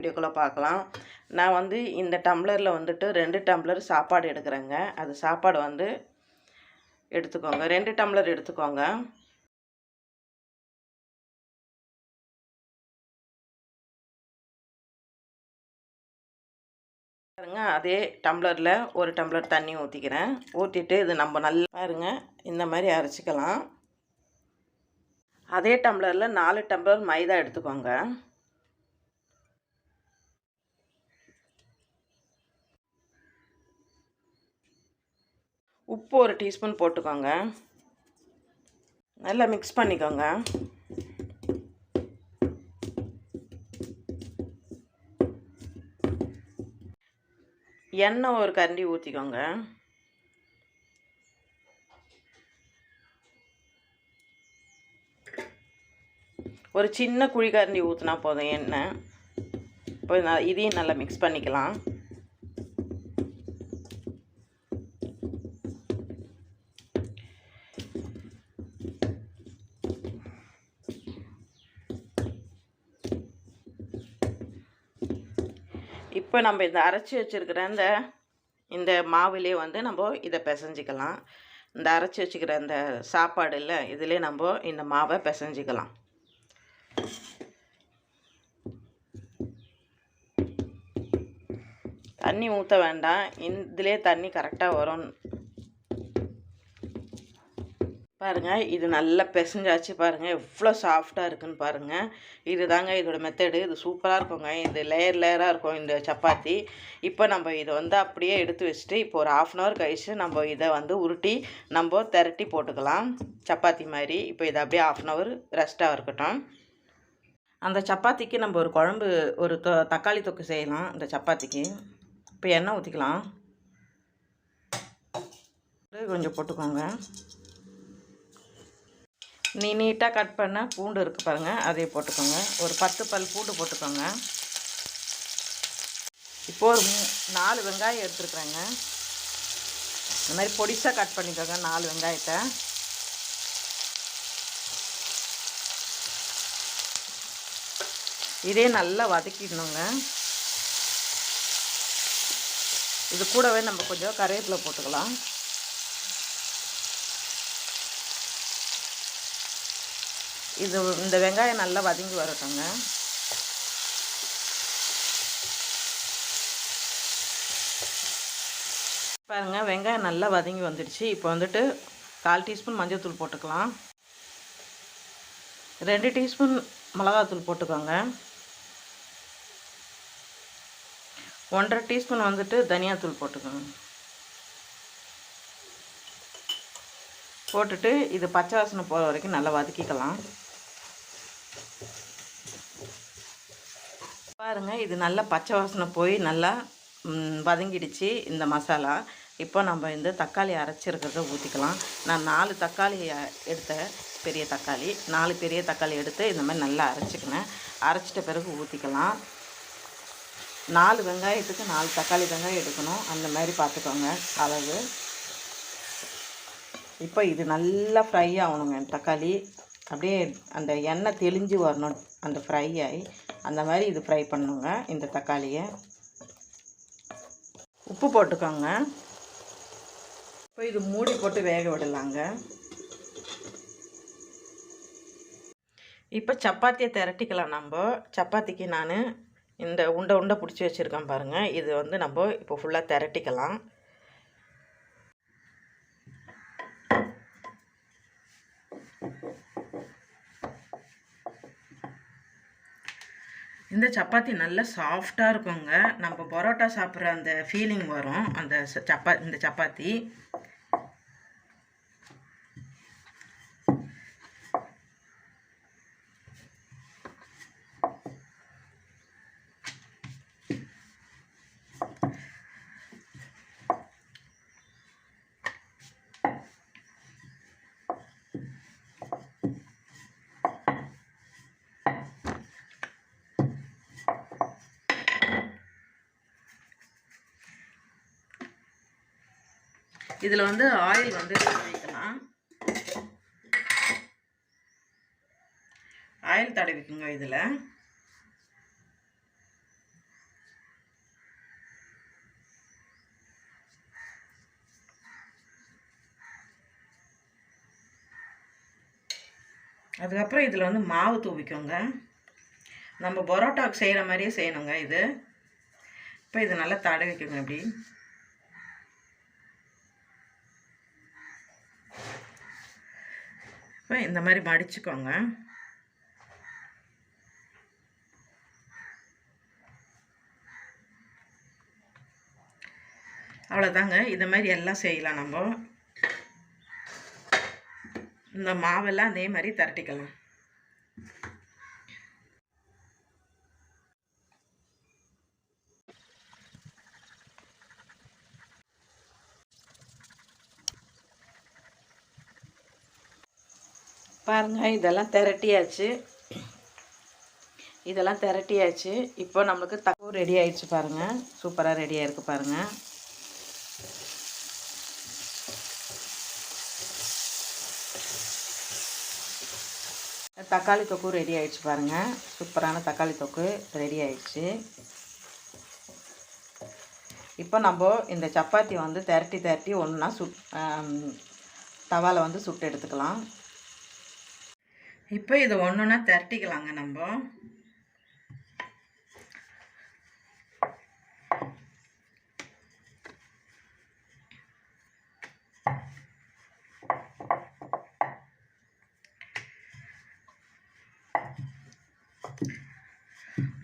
வீடியோக்குள்ளே பார்க்கலாம் நான் வந்து இந்த டம்ளரில் வந்துட்டு ரெண்டு டம்ளர் சாப்பாடு எடுக்கிறேங்க. அது சாப்பாடு வந்து எடுத்துக்கோங்க. ரெண்டு டம்ளர் எடுத்துக்கோங்க. பாருங்க அதே டம்ளரில் ஒரு டம்ளர் தண்ணி ஊற்றிக்கிறேன் ஊற்றிட்டு இது நம்ம நல்லா பாருங்க இந்த மாதிரி அரைச்சிக்கலாம். அதே டம்ளரில் நாலு டம்ளர் மைதா எடுத்துக்கோங்க. உப்பு ஒரு டீஸ்பூன் போட்டுக்கோங்க. நல்லா மிக்ஸ் பண்ணிக்கோங்க. எண்ணெய் ஒரு கரண்டி ஊற்றிக்கோங்க ஒரு சின்ன குழி கரண்டி ஊற்றினா போதும் எண்ணெய். இப்போ இதையும் நல்லா மிக்ஸ் பண்ணிக்கலாம். இப்போ நம்ம இந்த அரைச்சி வச்சுருக்கிற இந்த இந்த மாவுலேயே வந்து நம்ம இதை பிசைஞ்சிக்கலாம். இந்த அரைச்சி வச்சுக்கிற இந்த சாப்பாடு இல்லை இதிலே நம்ம இந்த மாவை பிசைஞ்சிக்கலாம். தண்ணி ஊற்ற வேண்டாம். இதிலே தண்ணி கரெக்டாக வரும். பாருங்கள் இது நல்லா பிசைஞ்சாச்சு பாருங்கள் எவ்வளோ சாஃப்டாக இருக்குன்னு பாருங்கள் இது தாங்க இதோட மெத்தடு இது சூப்பராக இருக்குங்க. இது லேயர் லேயராக இருக்கும் இந்த சப்பாத்தி. இப்போ நம்ம இதை வந்து அப்படியே எடுத்து வச்சுட்டு இப்போ ஒரு ஆஃப் அன் ஹவர் கழிச்சு நம்ம இதை வந்து உருட்டி நம்ம திரட்டி போட்டுக்கலாம். சப்பாத்தி மாதிரி. இப்போ இதை அப்படியே ஆஃப் அன் ஹவர் ரெஸ்ட்டாக இருக்கட்டும். அந்த சப்பாத்திக்கு நம்ம ஒரு குழம்பு ஒரு தொ தக்காளி தொக்கு செய்யலாம் இந்த சப்பாத்திக்கு. இப்போ எண்ணெய் ஊற்றிக்கலாம் கொஞ்சம் போட்டுக்கோங்க. நீ நீட்டாக கட் பண்ண பூண்டு இருக்குது பாருங்கள் அதை போட்டுக்கோங்க. ஒரு பத்து பல் பூண்டு போட்டுக்கோங்க. இப்போது ஒரு நாலு வெங்காயம் எடுத்துருக்குறேங்க. இந்த மாதிரி பொடிசாக கட் பண்ணிக்கோங்க நாலு வெங்காயத்தை. இதே நல்லா வதக்கிடணுங்க. இது கூடவே நம்ம கொஞ்சம் கருவேப்பிலை போட்டுக்கலாம். இது இந்த வெங்காயம் நல்லா வதங்கி வரட்டுங்க. பாருங்கள் வெங்காயம் நல்லா வதங்கி வந்துடுச்சு. இப்போ வந்துட்டு கால் டீஸ்பூன் மஞ்சள்தூள் போட்டுக்கலாம். ரெண்டு டீஸ்பூன் மிளகாத்தூள் போட்டுக்கோங்க. ஒன்றரை டீஸ்பூன் வந்துட்டு தனியாத்தூள் போட்டுக்கோங்க. போட்டுட்டு இது பச்சை வாசனை போகிற வரைக்கும் நல்லா வதக்கிக்கலாம். பாருங்கள் இது நல்லா பச்சை வாசனை போய் நல்லா வதங்கிடுச்சு இந்த மசாலா. இப்போ நம்ம இந்த தக்காளி அரைச்சிருக்கிறத ஊற்றிக்கலாம் நான் நாலு தக்காளி எடுத்தேன் பெரிய தக்காளி நாலு பெரிய தக்காளி எடுத்து இந்த மாதிரி நல்லா அரைச்சிக்கினேன். அரைச்சிட்ட பிறகு ஊற்றிக்கலாம் நாலு வெங்காயத்துக்கு நாலு தக்காளி வெங்காயம் எடுக்கணும். அந்த மாதிரி பார்த்துக்கோங்க அளவு. இப்போ இது நல்லா ஃப்ரை ஆகணுங்க. தக்காளி அப்படியே அந்த எண்ணெய் தெளிஞ்சு வரணும். அந்த ஃப்ரை ஆகி அந்த மாதிரி இது ஃப்ரை பண்ணுங்க இந்த தக்காளியை. உப்பு போட்டுக்கோங்க. இப்போ இது மூடி போட்டு வேக விடலாங்க. இப்போ சப்பாத்தியை திரட்டிக்கலாம் நம்ம. சப்பாத்திக்கு நான் இந்த உண்டை உண்டை பிடிச்சி வச்சுருக்கேன் பாருங்கள் இது வந்து நம்ம இப்போ ஃபுல்லாக திரட்டிக்கலாம். இந்த சப்பாத்தி நல்ல சாஃப்டாக இருக்குங்க. நம்ம பரோட்டா சாப்பிட்ற அந்த ஃபீலிங் வரும். அந்த சப்பா இந்த சப்பாத்தி. இதில் வந்து ஆயில் வந்து வைக்கலாம் ஆயில் தடவிக்குங்க இதில். அதுக்கப்புறம் இதில் வந்து மாவு தூவிக்கோங்க. நம்ம பரோட்டாவுக்கு செய்கிற மாதிரியே செய்யணுங்க இது. இப்போ இது நல்லா தடவிக்குங்க இப்படி. இப்போ இந்த மாதிரி மடிச்சுக்கோங்க. அவ்வளோதாங்க. இந்த மாதிரி எல்லாம் செய்யலாம் நம்ம. இந்த மாவெல்லாம் அதே மாதிரி திரட்டிக்கலாம். பாருங்க இதெல்லாம் திரட்டியாச்சு. இதெல்லாம் திரட்டியாச்சு. இப்போ நம்மளுக்கு தக்கு ரெடி ஆயிடுச்சு பாருங்கள் சூப்பராக ரெடி ஆயிருக்கு பாருங்கள் தக்காளி தொக்கு ரெடி ஆயிடுச்சு பாருங்கள் சூப்பரான தக்காளி தொக்கு ரெடி ஆயிடுச்சு. இப்போ நம்ம இந்த சப்பாத்தி வந்து திரட்டி திரட்டி ஒன்றா சுட் தவாவில் வந்து சுட்டு எடுத்துக்கலாம். இப்போ இதை ஒன்றா திரட்டிக்கலாங்க நம்ம.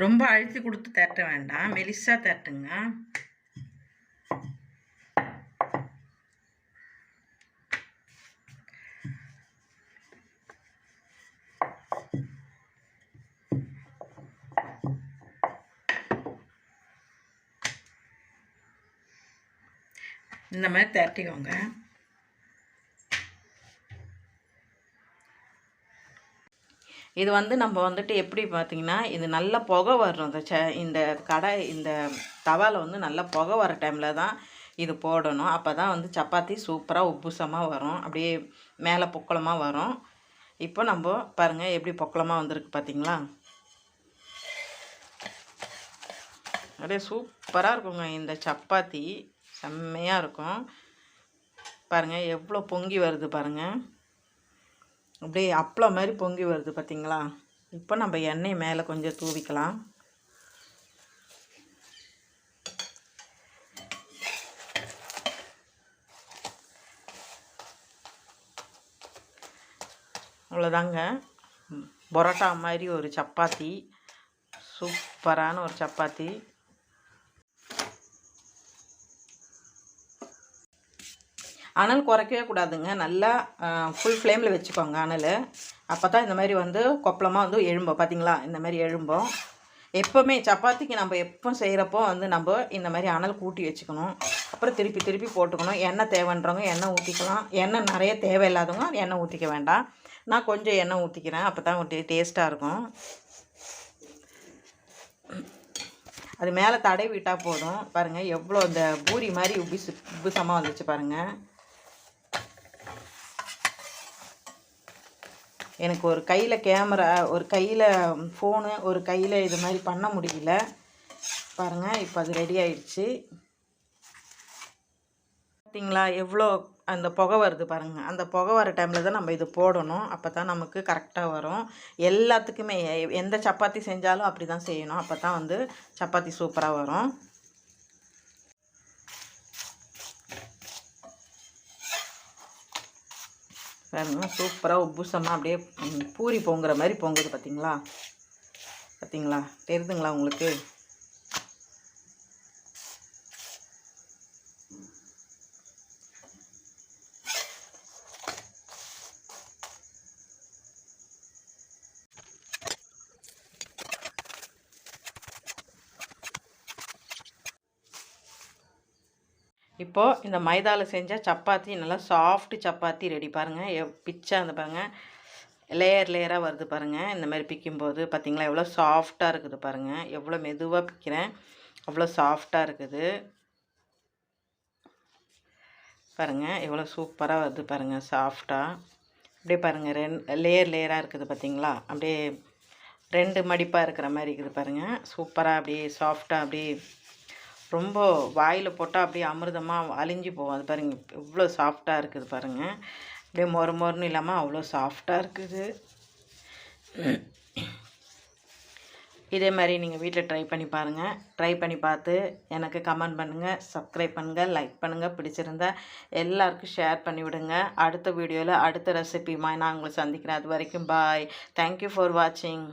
ரொம்ப அழுத்தி கொடுத்து தட்ட வேண்டாம். மெலிசாக தட்டுங்க இந்த மாதிரி தட்டிக்கோங்க இது வந்து நம்ம வந்துட்டு எப்படி பார்த்திங்கன்னா இது நல்ல புகை வரும் இந்த ச இந்த கடை இந்த தவாவில் வந்து நல்ல புகை வர டைமில் தான் இது போடணும். அப்போ தான் வந்து சப்பாத்தி சூப்பராக உப்புசமாக வரும். அப்படியே மேலே பொக்கலமாக வரும். இப்போ நம்ம பாருங்கள் எப்படி பொக்கலமாக வந்திருக்கு பார்த்திங்களா? அப்படியே சூப்பராக இருக்குங்க. இந்த சப்பாத்தி செம்மையாக இருக்கும். பாருங்கள் எவ்வளோ பொங்கி வருது பாருங்கள் அப்படியே அப்பளம் மாதிரி பொங்கி வருது பார்த்திங்களா இப்போ நம்ம எண்ணெய் மேலே கொஞ்சம் தூவிக்கலாம். அவ்வளோதாங்க. பரோட்டா மாதிரி ஒரு சப்பாத்தி. சூப்பரான ஒரு சப்பாத்தி. அனல் குறைக்கவே கூடாதுங்க. நல்லா ஃபுல் ஃப்ளேமில் வச்சுக்கோங்க அனல். அப்போ தான் இந்த மாதிரி வந்து கொப்பளமாக வந்து எழும்போம். பார்த்தீங்களா இந்த மாதிரி எழும்போம். எப்போவுமே சப்பாத்திக்கு நம்ம எப்போ செய்கிறப்போ வந்து நம்ம இந்த மாதிரி அனல் கூட்டி வச்சுக்கணும். அப்புறம் திருப்பி திருப்பி போட்டுக்கணும். எண்ணெய் தேவைன்றவங்க எண்ணெய் ஊற்றிக்கலாம் எண்ணெய் நிறைய தேவையில்லாதவங்க எண்ணெய் ஊற்றிக்க வேண்டாம். நான் கொஞ்சம் எண்ணெய் ஊற்றிக்கிறேன் அப்போ தான் ஒரு டேஸ்ட்டாக இருக்கும். அது மேலே தடவி விட்டால் போதும். பாருங்கள் எவ்வளோ இந்த பூரி மாதிரி உபிசு உபிசமாக வந்துச்சு பாருங்கள் எனக்கு ஒரு கையில் கேமரா ஒரு கையில் ஃபோனு ஒரு கையில் இது மாதிரி பண்ண முடியல. பாருங்கள் இப்போ அது ரெடி ஆயிடுச்சு. பார்த்தீங்களா எவ்வளோ அந்த புகை வருது பாருங்கள் அந்த புகை வர டைமில் தான் நம்ம இது போடணும். அப்போ தான் நமக்கு கரெக்டாக வரும். எல்லாத்துக்குமே எந்த சப்பாத்தி செஞ்சாலும் அப்படி தான் செய்யணும். அப்போ தான் வந்து சப்பாத்தி சூப்பராக வரும். சூப்பராக உப்புசமாக அப்படியே பூரி பொங்குற மாதிரி பொங்குது பார்த்தீங்களா பார்த்தீங்களா தெரியுதுங்களா உங்களுக்கு? இப்போது இந்த மைதாவில் செஞ்சால் சப்பாத்தி நல்லா சாஃப்ட்டு சப்பாத்தி ரெடி பாருங்கள் எவ் பிச்சா அந்த பாருங்கள் லேயர் லேயராக வருது பாருங்கள் இந்த மாதிரி பிக்கும்போது பார்த்திங்களா எவ்வளோ சாஃப்டாக இருக்குது பாருங்கள் எவ்வளோ மெதுவாக பிக்கிறேன். அவ்வளோ சாஃப்டாக இருக்குது. பாருங்கள் எவ்வளோ சூப்பராக வருது பாருங்கள் சாஃப்டாக அப்படியே பாருங்கள் ரெண் லேயர் லேயராக இருக்குது பார்த்திங்களா அப்படியே ரெண்டு மடிப்பாக இருக்கிற மாதிரி இருக்குது பாருங்கள் சூப்பராக அப்படியே சாஃப்டாக அப்படியே ரொம்ப வாயில் போட்டால் அப்படியே அமிர்தமாக அழிஞ்சு போகும். அது பாருங்கள் இவ்வளோ சாஃப்டாக இருக்குது பாருங்கள் அப்படியே மொறு மொறுன்னு இல்லாமல் அவ்வளோ சாஃப்டாக இருக்குது. இதே மாதிரி நீங்கள் வீட்டில் ட்ரை பண்ணி பாருங்கள் ட்ரை பண்ணி பார்த்து எனக்கு கமெண்ட் பண்ணுங்கள் சப்ஸ்கிரைப் பண்ணுங்கள் லைக் பண்ணுங்கள் பிடிச்சிருந்தா எல்லாருக்கும் ஷேர் பண்ணி விடுங்க. அடுத்த வீடியோவில் அடுத்த ரெசிபியுமா நான் உங்களை சந்திக்கிறேன். அது வரைக்கும் பாய் தேங்க்யூ ஃபார் வாட்சிங்